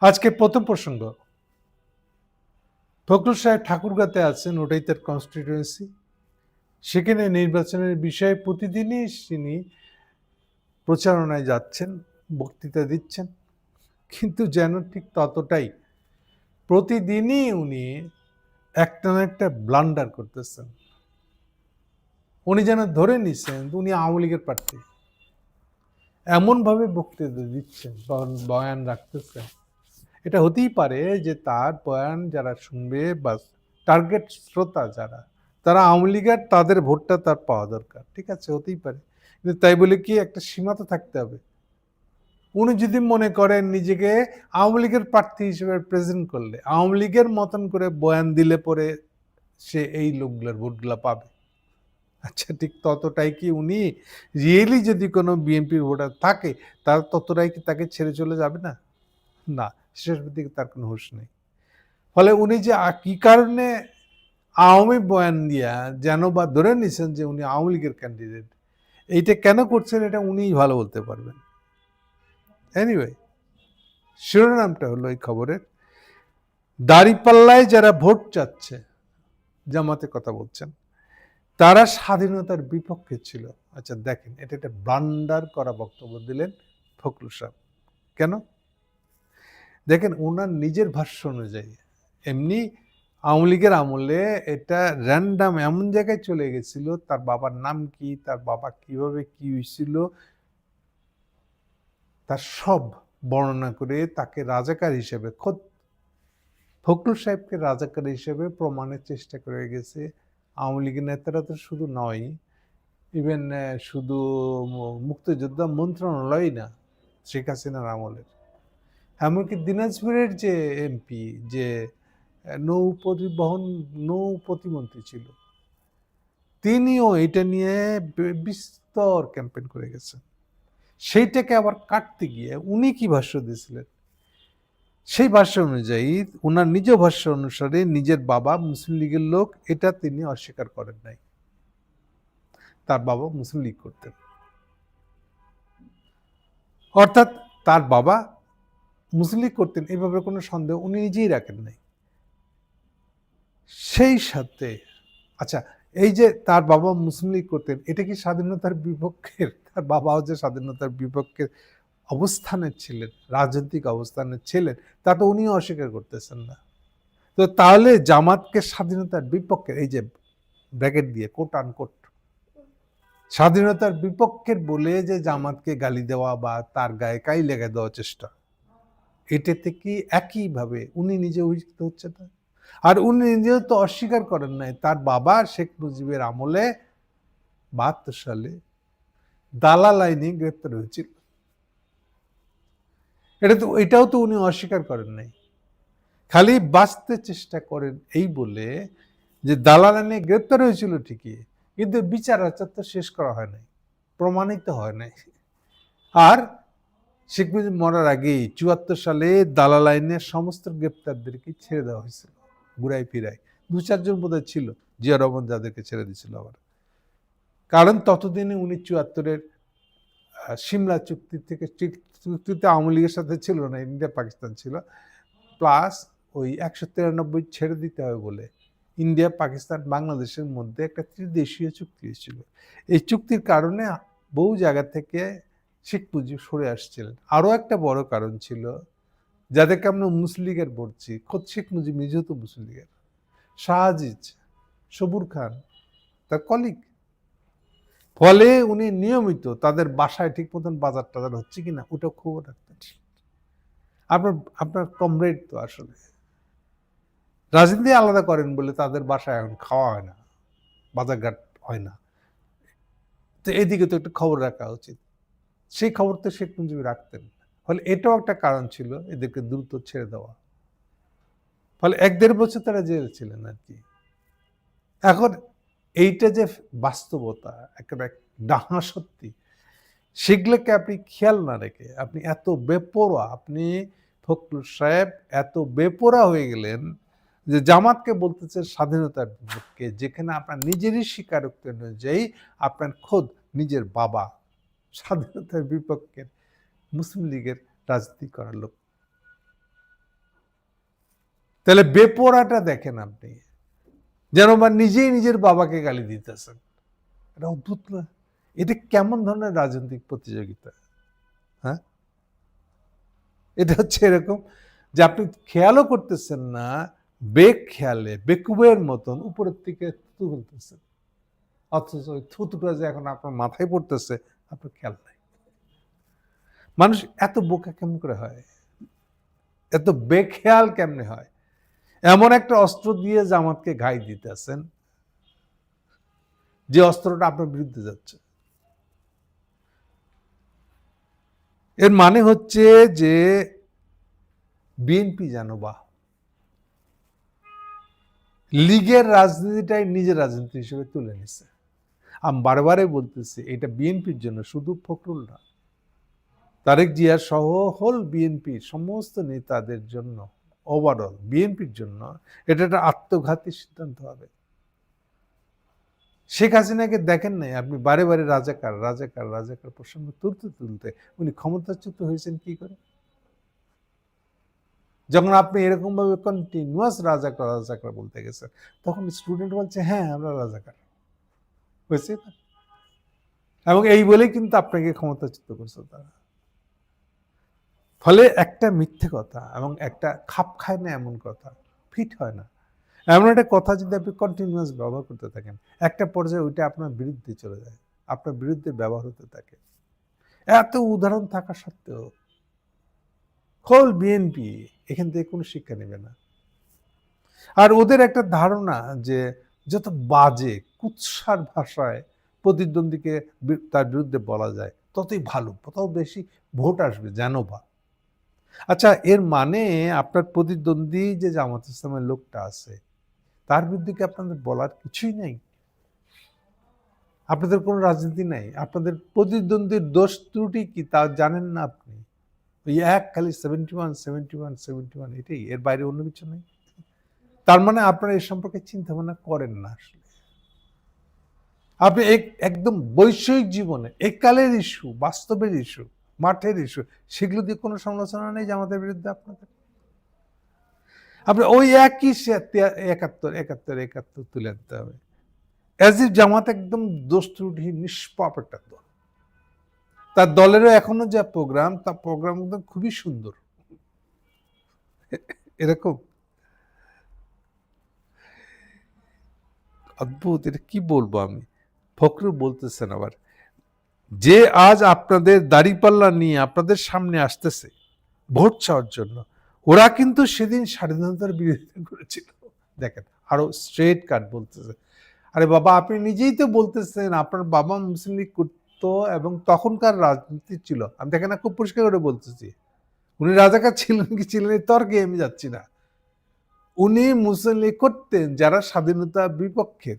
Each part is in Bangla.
আজকে প্রথম প্রসঙ্গ। ফখরুল সাহেব ঠাকুরগাতে আছেন ওটাই তার কনস্টিটিউয়েন্সি সেখানে নির্বাচনের বিষয়ে প্রতিদিনই তিনি প্রচারণায় যাচ্ছেন, বক্তৃতা দিচ্ছেন। কিন্তু যেন ঠিক ততটাই প্রতিদিনই উনি একটা না একটা ব্লান্ডার করতেছেন। উনি যেন ধরে নিচ্ছেন উনি আওয়ামী লীগের প্রার্থী। এমনভাবে বক্তৃতা দিচ্ছেন বয়ান রাখতেছেন। এটা হতেই পারে যে তার বয়ান যারা শুনবে বা টার্গেট শ্রোতা যারা, তারা আওয়ামী লীগের তাদের ভোটটা তার পাওয়া দরকার, ঠিক আছে? হতেই পারে। কিন্তু তাই বলে কি একটা সীমা তো থাকতে হবে। উনি যদি মনে করেন নিজেকে আওয়ামী লীগের প্রার্থী হিসেবে প্রেজেন্ট করলে, আওয়ামী লীগের মতন করে বয়ান দিলে পরে সে এই লোকগুলোর ভোটগুলো পাবে। আচ্ছা ঠিক ততটাই কি উনি রিয়েলি যদি কোনো বিএনপির ভোটার থাকে, তার ততটাই কি তাকে ছেড়ে চলে যাবে না? না, শেষের দিকে তার কোনো হুঁশ নেই। ফলে উনি যে কি কারণে আওয়ামী বয়ান দিয়া যেন বা ধরে নিছেন যে উনি আওয়ামী লীগের ক্যান্ডিডেট এইটা কেন করছেন এটা উনিই ভালো বলতে পারবেন। এনিওয়ে শিরোনামটা হলো এই খবরের। দাড়িপাল্লায় যারা ভোট চাচ্ছে, জামাতে কথা বলছেন, তারা স্বাধীনতার বিপক্ষে ছিল। আচ্ছা দেখেন, এটা একটা ব্লান্ডার করা বক্তব্য দিলেন ফখরুল সাহেব। কেন? দেখেন ওনার নিজের ভাষ্য অনুযায়ী, এমনি আওয়ামী লীগের আমলে এটা র্যান্ডাম এমন জায়গায় চলে গেছিল, তার বাবার নাম কি, তার বাবা কীভাবে কি হয়েছিল তার সব বর্ণনা করে তাকে রাজাকার হিসেবে, খোদ ফখরুল সাহেবকে রাজাকার হিসেবে প্রমাণের চেষ্টা করে গেছে। আওয়ামী লীগের নেতারা তো শুধু নয় ইভেন শুধু মুক্তিযোদ্ধা মন্ত্রণালয়ই না, শেখ হাসিনার আমলের। এমনকি দিনাজপুরের যে এমপি, যে নৌ পরিবহন নৌ প্রতিমন্ত্রী ছিল, তিনিও এটা নিয়ে বিস্তর ক্যাম্পেইন করে গেছেন। সেইটাকে আবার কাটতে গিয়ে উনি কি ভাষ্য দিয়েছিলেন? সেই ভাষ্য অনুযায়ী ওনার নিজ ভাষ্য অনুসারে নিজের বাবা মুসলিম লীগের লোক, এটা তিনি অস্বীকার করেন নাই। তার বাবা মুসলিম লীগ করতেন। অর্থাৎ তার বাবা মুসলিম লীগ করতেন এই ব্যাপারে কোনো সন্দেহ উনি নিজেই রাখেন নাই। সেই সাথে আচ্ছা এই যে তার বাবা মুসলিম লীগ করতেন, এটা কি স্বাধীনতার বিপক্ষের তার বাবাও যে স্বাধীনতার বিপক্ষের অবস্থানে ছিলেন, রাজনৈতিক অবস্থানে ছিলেন, তা তো উনিও অস্বীকার করতেছেন না। তো তাহলে জামাতকে স্বাধীনতার বিপক্ষে, এই যে ব্র্যাকেট দিয়ে কোট আনকোট স্বাধীনতার বিপক্ষের বলে যে জামাতকে গালি দেওয়া বা তার গায়ে কাই লেগে দেওয়ার চেষ্টা। এটাতে কি একইভাবে উনি নিজে অভিযুক্ত হচ্ছে না? আর উনি নিজেও তো অস্বীকার করেন নাই। তার বাবা শেখ মুজিবের আমলে বাহাত্তর সালে দালাল আইনে গ্রেপ্তার হয়েছিল। এটা তো, এটাও তো উনি অস্বীকার করেন নাই। খালি বাঁচতে চেষ্টা করেন এই বলে যে দালাল আইনে গ্রেপ্তার হয়েছিল ঠিকই, কিন্তু বিচার আচার তো শেষ করা হয় নাই, প্রমাণিত হয় নাই। আর শেখ মুজিব মরার আগেই চুয়াত্তর সালে দালাল আইনের সমস্ত গ্রেপ্তারদেরকে ছেড়ে দেওয়া হয়েছিল ঘুরাই ফিরাই দু চারজন বোধহয় ছিল, জিয়া রহমান যাদেরকে ছেড়ে দিয়েছিল আবার। কারণ ততদিনে উনি চুয়াত্তরের সিমলা চুক্তি থেকে চুক- চুক্তিতে আওয়ামী লীগের সাথে ছিল না, ইন্ডিয়া পাকিস্তান ছিল। প্লাস ওই একশো তিরানব্বই ছেড়ে দিতে হবে বলে ইন্ডিয়া, পাকিস্তান, বাংলাদেশের মধ্যে একটা ত্রিদেশীয় চুক্তি হয়েছিল। এই চুক্তির কারণে বহু জায়গা থেকে শেখ মুজিব সরে আসছিলেন। আরও একটা বড় কারণ ছিল যাদেরকে আমরা মুসলিগের লীগের বলছি, খোদ শেখ মুজিব নিজেও তো মুসলিম লীগের। শাহজিজ, সবুর খান, তার কলিগ ফলে উনি নিয়মিত তাদের বাসায় ঠিক মতন বাজার টাজার হচ্ছে কিনা ওটা খবর রাখতেন। আপনার আপনার কমরেড তো আসলে। রাজনীতি আলাদা করেন বলে তাদের বাসায় এখন খাওয়া হয় না, বাজারঘাট হয় না। তো এদিকে তো একটু খবর রাখা উচিত। সেই খবর তো শেখ মুজিব রাখতেন। ফলে এটাও একটা কারণ ছিল এদেরকে দ্রুত ছেড়ে দেওয়া। ফলে এক দেড় বছর তারা জেলে ছিলেন আর কি। এখন এইটা যে বাস্তবতা, একেবারে ডাহা সত্যি, সেগুলোকে আপনি খেয়াল না রেখে আপনি এত বেপরোয়া, আপনি ফখরুল সাহেব এত বেপরোয়া হয়ে গেলেন যে জামাতকে বলতেছে স্বাধীনতার বিপক্ষে যেখানে আপনার নিজেরই স্বীকারোক্তি অনুযায়ী আপনার খোদ নিজের বাবা স্বাধীনতার বিপক্ষে মুসলিম লীগের রাজনীতি করার লোক। তাহলে বেপরাটা দেখেন আপনি। যেন বা নিজেই নিজের বাবাকে গালি দিতেছেন। এটা অদ্ভুত না? এটা কেমন ধরনের রাজনৈতিক প্রতিযোগিতা? হ্যাঁ? এটা হচ্ছে এরকম যে আপনি খেয়ালও করতেছেন না বেগ খেয়ালে বেকুবের মতন উপরের থেকে থুতু ফেলতেছেন। অথচ ওই থুতুটা যে এখন আপনার মাথায় পড়তেছে আপনার খেয়াল নাই। মানুষ এত বোকা কেমন করে হয়? এত বেখেয়াল কেমনে হয়? এমন একটা অস্ত্র দিয়ে জামাতকে ঘাই দিতেছেন, যে অস্ত্রটা আপনার বিরুদ্ধে যাচ্ছে। এর মানে হচ্ছে যে বিএনপি জানো বা লীগের রাজনীতিটাই নিজের রাজনীতি হিসেবে তুলে নিছে। আমি বারবারে বলতেছি, এটা বিএনপির জন্য শুধু ফখরুল না। তারেক জিয়া সহ হোল বিএনপির সমস্ত নেতাদের জন্য ওভারঅল বিএনপির জন্য এটা একটা আত্মঘাতী সিদ্ধান্ত হবে। শেখ হাসিনাকে দেখেন নাই আপনি, বারে বারে রাজাকার রাজাকার রাজাকার প্রসঙ্গ তুলতে তুলতে উনি ক্ষমতাচ্যুত হয়েছেন কি করে? যখন আপনি এরকম ভাবে কন্টিনিউয়াস রাজাকার রাজাকার বলতে গেছেন, তখন স্টুডেন্ট বলছে হ্যাঁ আমরা রাজাকার। হয়েছে এবং এই বলেই কিন্তু আপনাকে ক্ষমতাচ্যুত করছে তারা। ফলে একটা মিথ্যে কথা এবং একটা খাপ খায় না এমন কথা, ফিট হয় না। এমন একটা কথা যদি আপনি কন্টিনিউয়াস ব্যবহার করতে থাকেন, একটা পর্যায়ে ওইটা আপনার বিরুদ্ধে চলে যায়, আপনার বিরুদ্ধে ব্যবহার হতে থাকে। এত উদাহরণ থাকা সত্ত্বেও হোল বিএনপি এখান থেকে কোনো শিক্ষা নেবে না। আর ওদের একটা ধারণা যে যত বাজে কুৎসার ভাষায় প্রতিদ্বন্দ্বীকে তার বিরুদ্ধে বলা যায়। ততই ভালো তত বেশি ভোট আসবে, যেন বা। আচ্ছা এর মানে আপনার প্রতিদ্বন্দ্বী যে জামাত ইসলামের লোকটা আছে, তার বিরুদ্ধে কি আপনাদের বলার কিছুই নেই? আপনাদের কোনো রাজনীতি নাই? আপনাদের প্রতিদ্বন্দ্বীর দোষ ত্রুটি কি, তা জানেন না আপনি? ওই এক খালি seventy one seventy one seventy one এটাই, এর বাইরে অন্য কিছু নেই। তার মানে আপনারা এ সম্পর্কে চিন্তা ভাবনা করেন না আসলে। আপনি এক- একদম বৈষয়িক জীবনে, একালের ইস্যু বাস্তবের ইস্যু মাঠের ইস্যু সেগুলো দিয়ে কোনো সমালোচনা নেই আমাদের বিরুদ্ধে আপনাদের? আপনি ওই একই একাত্তর একাত্তর একাত্তর তুলে আনতে হবে। অ্যাজ ইফ জামাত একদম দোষ নিষ্পাপ একটা দল। তার দলেরও এখনও যা প্রোগ্রাম তার প্রোগ্রাম একদম খুবই সুন্দর। এরকম। অদ্ভুত, এটা কি বলব আমি? ফখরুল বলতেছেন আবার, যে আজ আপনাদের দাড়িপাল্লা নিয়ে আপনাদের সামনে আসতেছে ভোট চাওয়ার জন্য, ওরা কিন্তু সেদিন স্বাধীনতার বিরোধিতা করেছিল। দেখেন, আরও স্ট্রেট কাট বলতেছে। আরে বাবা, আপনি নিজেই তো বলতেছেন, আপনার বাবা মুসলিম লীগ করতো এবং তখনকার রাজনীতি ছিল। আমি দেখেন খুব পরিষ্কার করে বলতেছি। উনি রাজাকার ছিলেন কি ছিলেন এই তর্কে আমি যাচ্ছি না। উনি মুসলিম লীগ করতেন যারা স্বাধীনতা বিপক্ষের।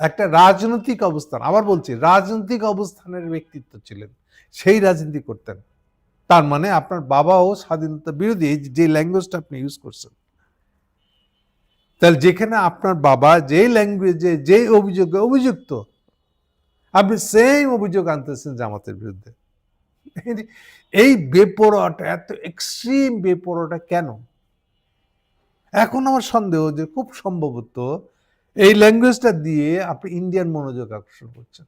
একটা রাজনৈতিক অবস্থান, আবার বলছি রাজনৈতিক অবস্থানের ব্যক্তিত্ব ছিলেন, সেই রাজনীতি করতেন। তার মানে আপনার বাবাও স্বাধীনতা বিরোধী যে ল্যাঙ্গুয়েজটা আপনি ইউজ করছেন। তাহলে যেখানে আপনার বাবা যেই ল্যাঙ্গুয়েজে যেই অভিযোগে অভিযুক্ত, আপনি সেম অভিযোগ আনতেছেন জামাতের বিরুদ্ধে। এই বেপরোয়াটা, এত এক্সট্রিম বেপরোয়াটা কেন? এখন আমার সন্দেহ যে খুব সম্ভবত এই ল্যাঙ্গুয়েজটা দিয়ে আপনি ইন্ডিয়ান মনোযোগ আকর্ষণ করছেন।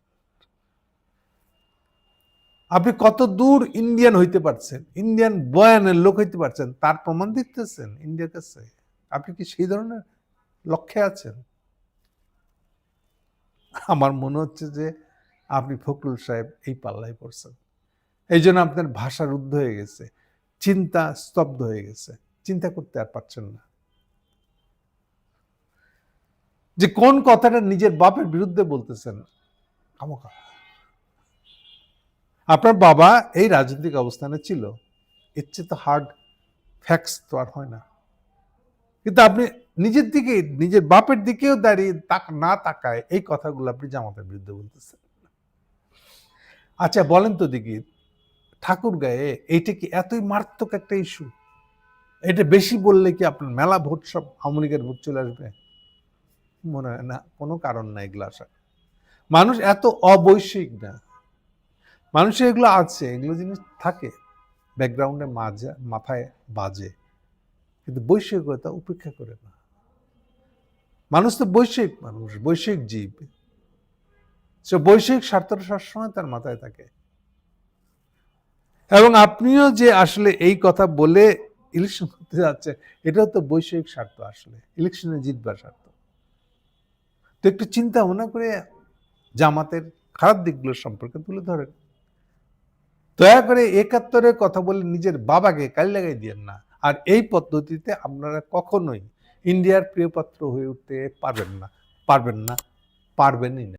আপনি কত দূর ইন্ডিয়ান হইতে পারছেন ইন্ডিয়ান বয়ানের লোক হইতে পারছেন, তার প্রমাণ দিতেছেন ইন্ডিয়ার কাছে। আপনি কি সেই ধরনের লক্ষ্যে আছেন? আমার মনে হচ্ছে যে আপনি ফখরুল সাহেব এই পাল্লায় পড়ছেন। এই জন্য আপনার ভাষা রুদ্ধ হয়ে গেছে, চিন্তা স্তব্ধ হয়ে গেছে। চিন্তা করতে আর পারছেন না। যে কোন কথাটা নিজের বাপের বিরুদ্ধে বলতেছেন? খামোখা। আপনার বাবা এই রাজনৈতিক অবস্থানে ছিল। এর চেয়ে তো হার্ড ফ্যাক্স তো আর হয় না। কিন্তু আপনি নিজের দিকে নিজের বাপের দিকেও দাঁড়িয়ে তাক না তাকায় এই কথাগুলো আপনি জামাতের বিরুদ্ধে বলতেছেন। আচ্ছা বলেন তো দেখি ঠাকুর গায়ে এইটা কি এতই মারাত্মক একটা ইস্যু এটা বেশি বললে কি আপনার মেলা ভোট সব আওয়ামী ভোট চলে আসবে? মনে হয় না, কোনো কারণ নাই এগুলো আসার মানুষ এত অবৈশ্বিক না। মানুষের এগুলো আছে, এগুলো জিনিস থাকে। ব্যাকগ্রাউন্ডে মাঝে, মাথায় বাজে। কিন্তু বৈষয়িকতা উপেক্ষা করে না। মানুষ তো বৈষয়িক মানুষ বৈষয়িক জীব। সে বৈষয়িক স্বার্থটা সবসময় তার মাথায় থাকে। এবং আপনিও যে আসলে এই কথা বলে ইলেকশন করতে যাচ্ছে এটাও তো বৈষয়িক স্বার্থ আসলে ইলেকশনে জিতবার স্বার্থ। তো একটু চিন্তা ভাবনা করে জামাতের খারাপ দিকগুলোর সম্পর্কে তুলে ধরেন। দয়া করে একাত্তরের কথা বলে নিজের বাবাকে কালি লাগাই দিয়েন না। আর এই পদ্ধতিতে আপনারা কখনোই ইন্ডিয়ার প্রিয়পাত্র হয়ে উঠতে পারবেন না পারবেন না, পারবেনই না।